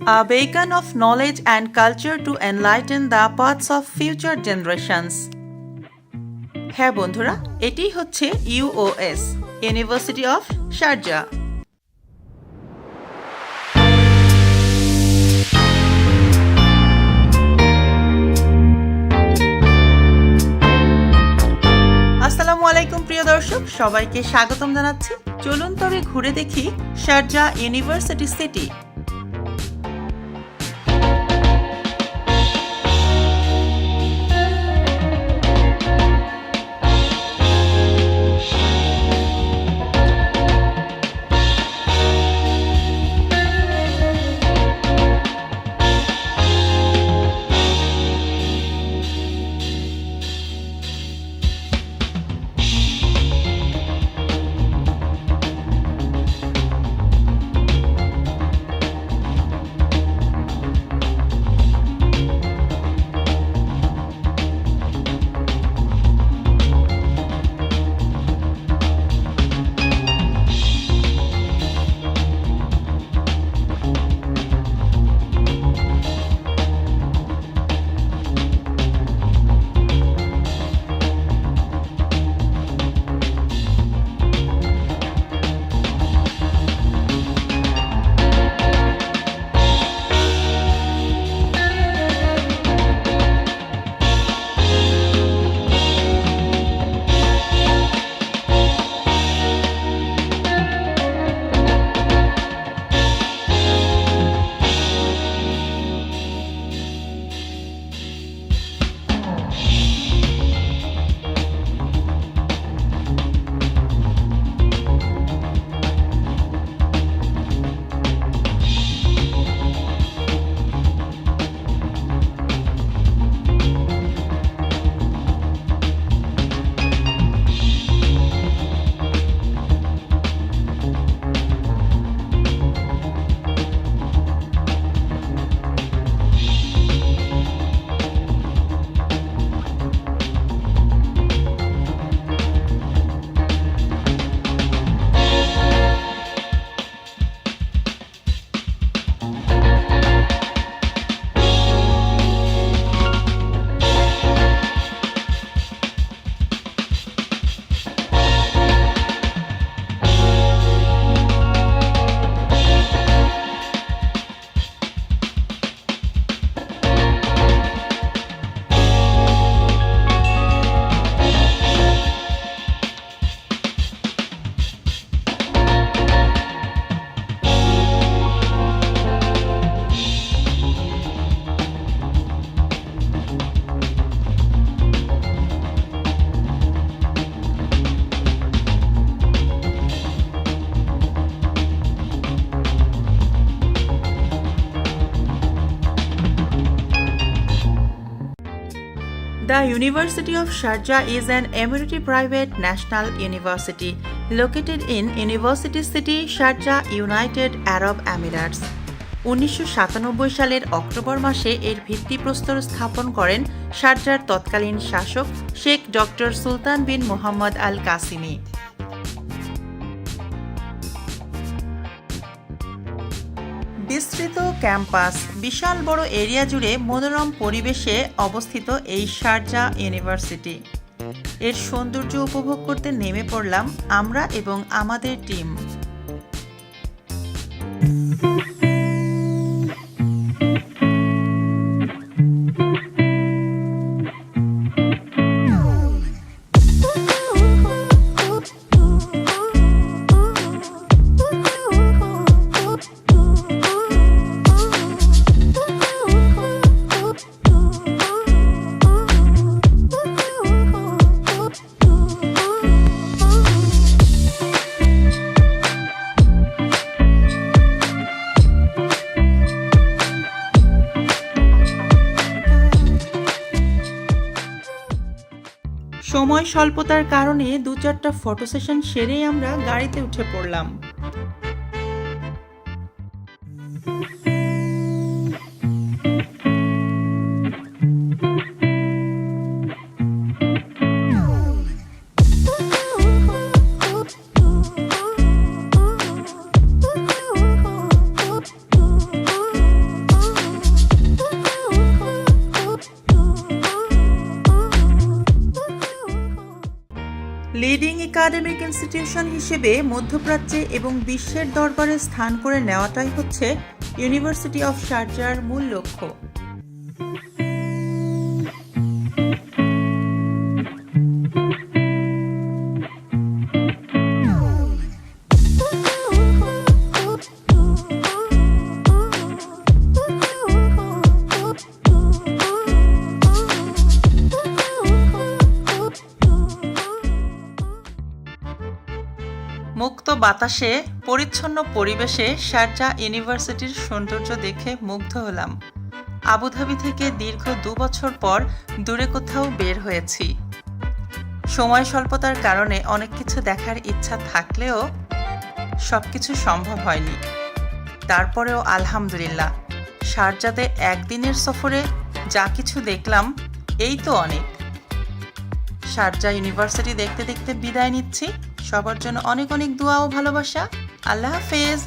a beacon of knowledge and culture to enlighten the paths of future generations. হ্যাঁ বন্ধুরা এটি হচ্ছে ইউওএস university of Sharjah আসসালামু আলাইকুম প্রিয় দর্শক, সবাইকে স্বাগতম জানাচ্ছি। চলুন তবে ঘুরে দেখি Sharjah university city The University of Sharjah is an emirati private national university located in University City, Sharjah, United Arab Emirates. উনিশশো সাতানব্বই সালের অক্টোবর মাসে এর ভিত্তিপ্রস্তর স্থাপন করেন শারজার তৎকালীন শাসক Sheikh doctor Sultan bin Mohammed Al Qasimi বিস্তৃত ক্যাম্পাস, বিশাল বড় এরিয়া জুড়ে মনোরম পরিবেশে অবস্থিত এই শারজা ইউনিভার্সিটি। এর সৌন্দর্য উপভোগ করতে নেমে পড়লাম আমরা এবং আমাদের টিম। সময় স্বল্পতার কারণে দু চারটা ফটো সেশন সেরেই আমরা গাড়িতে উঠে পড়লাম। একাডেমিক ইনস্টিটিউশন হিসেবে মধ্যপ্রাচ্যে এবং বিশ্বের দরবারে স্থান করে নেওয়াটাই হচ্ছে ইউনিভার্সিটি অফ শারজার মূল লক্ষ্য। মুক্ত বাতাসে, পরিচ্ছন্ন পরিবেশে শারজা ইউনিভার্সিটির সৌন্দর্য দেখে মুগ্ধ হলাম। আবুধাবি থেকে দীর্ঘ দু বছর পর দূরে কোথাও বের হয়েছি। সময় স্বল্পতার কারণে অনেক কিছু দেখার ইচ্ছা থাকলেও সব কিছু সম্ভব হয়নি। তারপরেও আলহামদুলিল্লাহ শারজাতে একদিনের সফরে যা কিছু দেখলাম, এই তো অনেক। শারজা ইউনিভার্সিটি দেখতে দেখতে বিদায় নিচ্ছি। সবার জন্য অনেক অনেক দোয়া ও ভালোবাসা। আল্লাহ হাফেজ।